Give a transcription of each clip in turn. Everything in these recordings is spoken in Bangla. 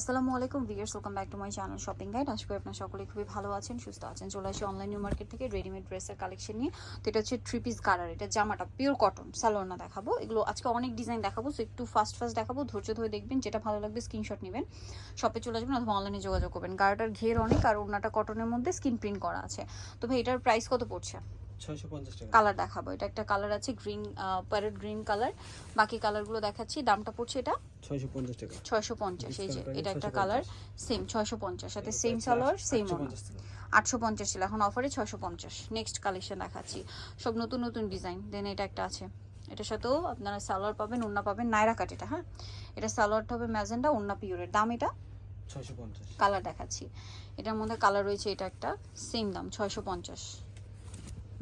আসসালামু আলাইকুম viewers welcome back to my channel shopping guide. আশা করি আপনার সকলে খুবই ভালো আছেন, সুস্থ আছেন। চলে আসি অনলাইন নিউ মার্কেট থেকে রেডিমেড ড্রেসের কালেকশন নিয়ে। তো এটা হচ্ছে থ্রি পিস কালার এটা জামাটা পিওর কটন সালোয়ার না দেখাবো। এগুলো আজকে অনেক ডিজাইন দেখাবো সো একটু ফাস্ট ফাস্ট দেখাবো। ধৈর্য ধরে দেখবেন, যেটা ভালো লাগবে স্ক্রিনশট নেবেন। শপে চলে আসবেন অথবা অনলাইনে যোগাযোগ করবেন। গাড়িটার ঘের অনেক আর ওনাটা কটনের মধ্যে স্কিন প্রিন্ট করা আছে। তো ভাই, এটার প্রাইস কত পড়ছে? কালার দেখাবো। এটা একটা কালার আছে গ্রিন প্যারেট গ্রিন কালার বাকি কালারগুলো দেখাচ্ছি। দামটা পড়ছে এটা ছয়শো পঞ্চাশ এই যে এটা একটা কালার সেম ছয়শো পঞ্চাশ। সাথে সেম সালোয়ার সেম আটশো ওনা পঞ্চাশ আটশো পঞ্চাশ ছিল। এখন অফারে ছয়শো পঞ্চাশ। নেক্সট কালেকশন দেখাচ্ছি। সব নতুন নতুন ডিজাইন দেন এটা একটা আছে। এটার সাথেও আপনারা সালোয়ার পাবেন ওন্না পাবেন নাইরা কাট এটা হ্যাঁ? এটা সালোয়ারটা হবে ম্যাজেন্ডা ওন্না পিওরের। দাম এটা কালার দেখাচ্ছি। এটার মধ্যে কালার রয়েছে এটা একটা সেম দাম ছয়শো পঞ্চাশ।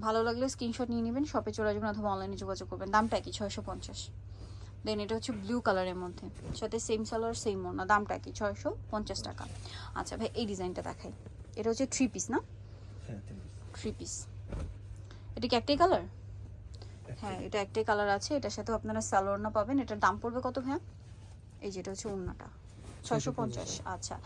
ভালো লাগলে স্ক্রিনশট নিয়ে নেবেন শপে চলে যাবেন অথবা অনলাইনে যোগাযোগ করবেন। দামটা কি ছয়শো পঞ্চাশ। দেন এটা হচ্ছে ব্লু কালারের মধ্যে। সাথে সেম সালোয়ার সেম ওনা দামটা কি ছয়শো পঞ্চাশ টাকা। আচ্ছা ভাই এই ডিজাইনটা দেখাই। এটা হচ্ছে থ্রি পিস না? হ্যাঁ। থ্রি পিস এটা কি একটাই কালার হ্যাঁ এটা একটাই কালার আছে। এটার সাথেও আপনারা সালোয়ার পাবেন। এটার দাম পড়বে কত ভাইয়া? এই যেটা হচ্ছে উন্নাটা ছয়শো পঞ্চাশ আচ্ছা।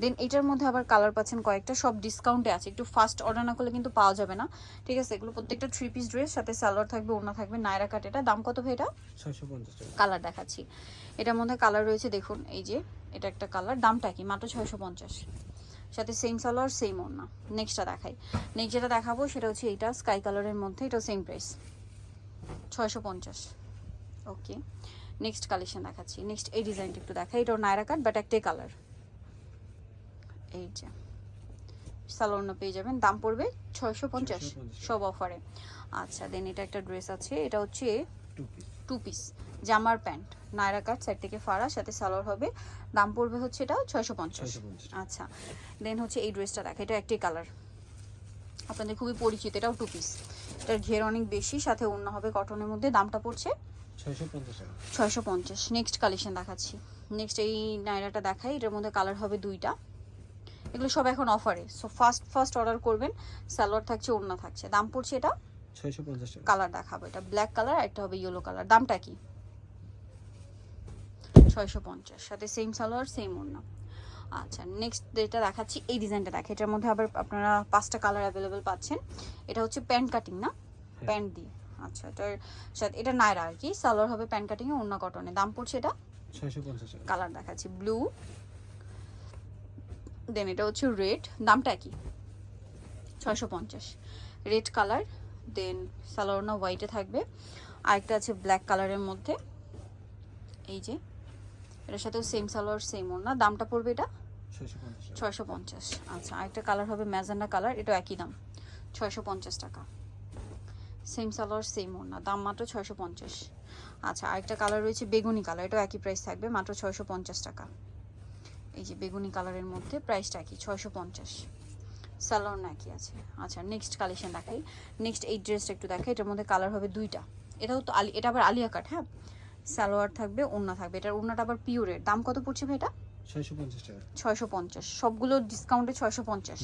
দেন এটার মধ্যে আবার কালার পাচ্ছেন কয়েকটা সব ডিসকাউন্টে আছে। একটু ফাস্ট অর্ডার না করলে কিন্তু পাওয়া যাবে না। ঠিক আছে এগুলো প্রত্যেকটা থ্রি পিস ড্রেস সাথে সালোয়ার থাকবে ওনা থাকবে নায়রা কাট এটা। দাম কত ভাই এটা? ছয়শো পঞ্চাশ কালার দেখাচ্ছি। এটার মধ্যে কালার রয়েছে দেখুন এই যে এটা একটা কালার দামটা কি? মাত্র ছয়শো পঞ্চাশ। সাথে সেম সালোয়ার সেম ওনা নেক্সটটা দেখাই। নেক্সট যেটা দেখাবো সেটা হচ্ছে এইটা স্কাই কালারের মধ্যে এটা সেম প্রাইস ছয়শো পঞ্চাশ। ওকে নেক্সট কালেকশন দেখাচ্ছি। নেক্সট এই ডিজাইনটা একটু দেখা এটাও নায়রা কাট বাট একটাই কালার এই যে। সালোয়ার পেয়ে যাবেন। দাম পড়বে ছয়শো পঞ্চাশ সব অফারে আচ্ছা দেন এটা একটা ড্রেস আছে। এটা হচ্ছে টু পিস জামার প্যান্ট। নায়রা কাট সাইড থেকে ফাড়া সাথে সালোয়ার হবে। দাম পড়বে হচ্ছে এটা ছয়শো পঞ্চাশ। আচ্ছা দেন হচ্ছে এই ড্রেসটা দেখা এটা একটি কালার আপনাদের খুবই পরিচিত। এটাও টু পিস এটার ঘের অনেক বেশি সাথে অন্য হবে কটনের মধ্যে। দামটা পড়ছে ছয়শো পঞ্চাশ নেক্সট কালেকশন দেখাচ্ছি। নেক্সট এই নায়রাটা দেখাই এটার মধ্যে কালার হবে দুইটা। এগুলো সব এখন অফারে সো ফার্স্ট ফার্স্ট অর্ডার করবেন সালোয়ার থাকছে অন্য থাকছে। দাম পড়ছে এটা? ছয়শো পঞ্চাশ কালার দেখাবো এটা। ব্ল্যাক কালার একটা হবে ইয়েলো কালার দামটা কি? ছয়শো পঞ্চাশ। সাথে সেম সালোয়ার সেম ওড়না। আচ্ছা নেক্সট যেটা দেখাচ্ছি এই ডিজাইনটা দেখে। এটার মধ্যে আবার আপনারা পাঁচটা কালার অ্যাভেলেবেল পাচ্ছেন। এটা হচ্ছে প্যান্ট কাটিং না? প্যান্ট দিয়ে। আচ্ছা এটার সাথে এটা নায়রা আর কি সালোয়ার হবে প্যান্ট কাটিংয়ে অন্য কটনে। দাম পড়ছে এটা? ছয়শো পঞ্চাশ টাকা। কালার দেখাচ্ছি ব্লু। দেন এটা হচ্ছে রেড দামটা কি ছয়শো পঞ্চাশ। রেড কালার দেন সালোয়ার না হোয়াইটে থাকবে। আরেকটা আছে ব্ল্যাক কালারের মধ্যে। এই যে এটার সাথেও সেম সালোয়ার সেম ওড়না। দামটা পড়বে এটা? ছয়শো পঞ্চাশ আচ্ছা আরেকটা কালার হবে ম্যাজেন্ডা কালার এটা একই দাম। ছয়শো পঞ্চাশ টাকা। সেম সালোয়ার সেম ওড়না দাম মাত্র ছয়শো পঞ্চাশ। আচ্ছা আরেকটা কালার রয়েছে বেগুনি কালার এটাও একই প্রাইস থাকবে, মাত্র ছয়শো পঞ্চাশ টাকা। এই যে বেগুনি কালারের মধ্যে প্রাইসটা একই, ছয়শো পঞ্চাশ। সালোয়ার না একই আছে। আচ্ছা নেক্সট কালেকশন দেখাই। নেক্সট এই ড্রেসটা একটু দেখাই, এটার মধ্যে কালার হবে দুইটা। এটাও তো আলি, এটা আবার আলিয়া কাট হ্যাঁ? সালোয়ার থাকবে, ওড়না থাকবে। এটার ওড়নাটা আবার পিওরের দাম কত পড়ছে ভাই এটা? ছয়শো পঞ্চাশ সবগুলো ডিসকাউন্টে ছয়শো পঞ্চাশ।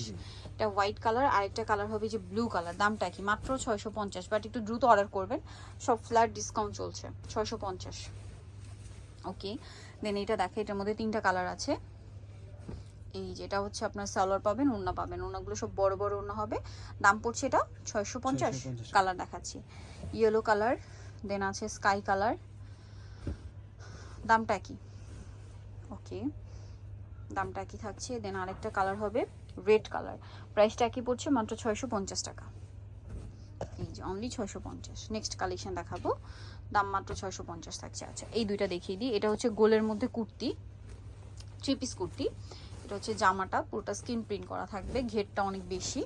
এটা হোয়াইট কালার আরেকটা কালার হবে যে ব্লু কালার দামটা কি? মাত্র ছয়শো পঞ্চাশ বাট একটু দ্রুত অর্ডার করবেন। সব ফ্ল্যাট ডিসকাউন্ট চলছে। ছয়শো পঞ্চাশ। ওকে দেন এটা দেখে এটার মধ্যে তিনটা কালার আছে। এই যেটা হচ্ছে আপনার সালোয়ার পাবেন ওড়না পাবেন। ওড়নাগুলো সব বড় বড় ওড়না হবে। দাম পড়ছে এটা ছয়শো পঞ্চাশ কালার দেখাচ্ছি। ইয়েলো কালার দেন আছে স্কাই কালার দামটা কি? ওকে দামটা কি থাকছে? দেন আরেকটা কালার হবে রেড কালার প্রাইসটা কি পড়ছে মাত্র ছয়শো পঞ্চাশ টাকা। এই যে অনলি ছয়শো পঞ্চাশ। নেক্সট কালেকশন দেখাবো। দাম মাত্র ছয়শো পঞ্চাশ থাকছে। আচ্ছা এই দুইটা দেখিয়ে দিই। এটা হচ্ছে গোলের মধ্যে কুর্তি থ্রি পিস কুর্তি। এটা হচ্ছে জামাটা, পুরোটা স্কিন প্রিন্ট করা থাকবে। ঘেরটা অনেক বেশি।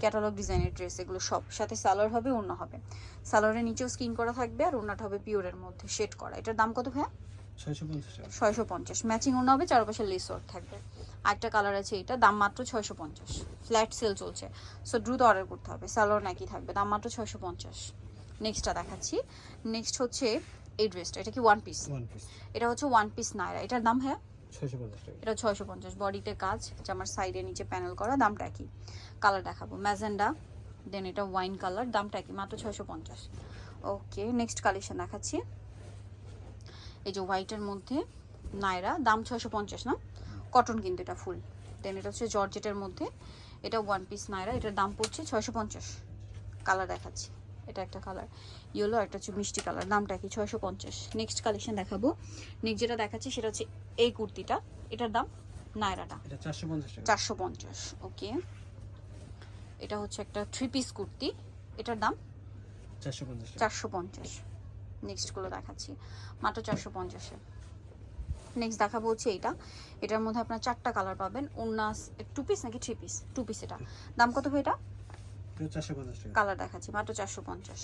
ক্যাটালগ ডিজাইনের ড্রেস এগুলো সব। সাথে সালোয়ার হবে অন্য হবে। সালোয়ারের নিচেও স্কিন করা থাকবে আর ওনাটা হবে পিওরের মধ্যে শেড করা। এটার দাম কত ভাইয়া? ছয়শো পঞ্চাশ ম্যাচিং ওনা হবে চারপাশে লেস ওয়ার্ক থাকবে। আরেকটা কালার আছে এটা দাম মাত্র ছয়শো পঞ্চাশ। ফ্ল্যাট সেল চলছে। সো দ্রুত অর্ডার করতে হবে। সালোয়ার নাকি থাকবে দাম মাত্র ছয়শো পঞ্চাশ। নেক্সটটা দেখাচ্ছি। নেক্সট হচ্ছে এই ড্রেসটা এটা কি ওয়ান পিস এটা হচ্ছে ওয়ান পিস নায়রা এটার দাম হ্যাঁ এটা ছয়শো পঞ্চাশ। বডিতে কাজ জামার সাইডে নিচে প্যানেল করা দামটা কি কালার দেখাবো। ম্যাজেন্ডা দেন এটা ওয়াইন কালার দামটা কি মাত্র ছয়শো পঞ্চাশ। ওকে নেক্সট কালেকশন দেখাচ্ছি। এই যে হোয়াইটের মধ্যে নায়রা দাম ছয়শো পঞ্চাশ না? কটন কিন্তু এটা ফুল দেন এটা হচ্ছে জর্জেটের মধ্যে। এটা ওয়ান পিস নাইরা এটার দাম পড়ছে ছয়শো পঞ্চাশ। কালার দেখাচ্ছি। এটা একটা কালার ইয়েলো একটা হচ্ছে মিষ্টি কালার দামটা কি? ছয়শো পঞ্চাশ। নেক্সট কালেকশন দেখাবো। নেক্সট যেটা দেখাচ্ছি সেটা হচ্ছে এই কুর্তিটা। এটার দাম নাইরাটা। চারশো পঞ্চাশ চারশো পঞ্চাশ ওকে এটা হচ্ছে একটা থ্রি পিস কুর্তি। এটার দাম চারশো পঞ্চাশ চারশো পঞ্চাশ। নেক্সটগুলো দেখাচ্ছি। মাত্র চারশো পঞ্চাশে। নেক্সট দেখাবো হচ্ছে এইটা। এটার মধ্যে আপনার চারটা কালার পাবেন। উন্নাস টু পিস নাকি থ্রি পিস টু পিস এটা। দাম কত ভাই এটা? এটা কালার দেখাচ্ছি। মাত্র চারশো পঞ্চাশ।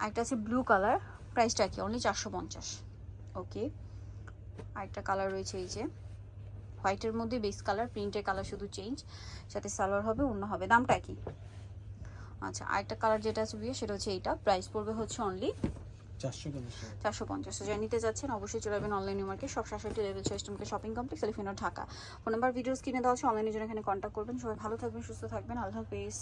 আরেকটা আছে ব্লু কালার প্রাইসটা কি? অনলি চারশো পঞ্চাশ। ওকে আরেকটা কালার রয়েছে এই যে। হোয়াইটের মধ্যে বেস কালার প্রিন্টের কালার শুধু চেঞ্জ সাথে সালোয়ার হবে অন্য হবে। দামটা কি? আচ্ছা আরেকটা কালার যেটা আছে বিয়ে সেটা হচ্ছে এইটা। প্রাইস পড়বে হচ্ছে অনলি চারশো পঞ্চাশ যা নিতে যাচ্ছেন অবশ্যই চলে যাবেন অনলাইন মার্কেট সব সাতষট্টি লেভেল সিস্টেমকে shopping complex Elephant Dhaka phone number video কিনে দেওয়া আছে অনলাইনে জন্য এখানে কন্ট্যাক্ট করবেন। সবাই ভালো থাকবেন সুস্থ থাকবেন। আল্লাহ হাফেজ।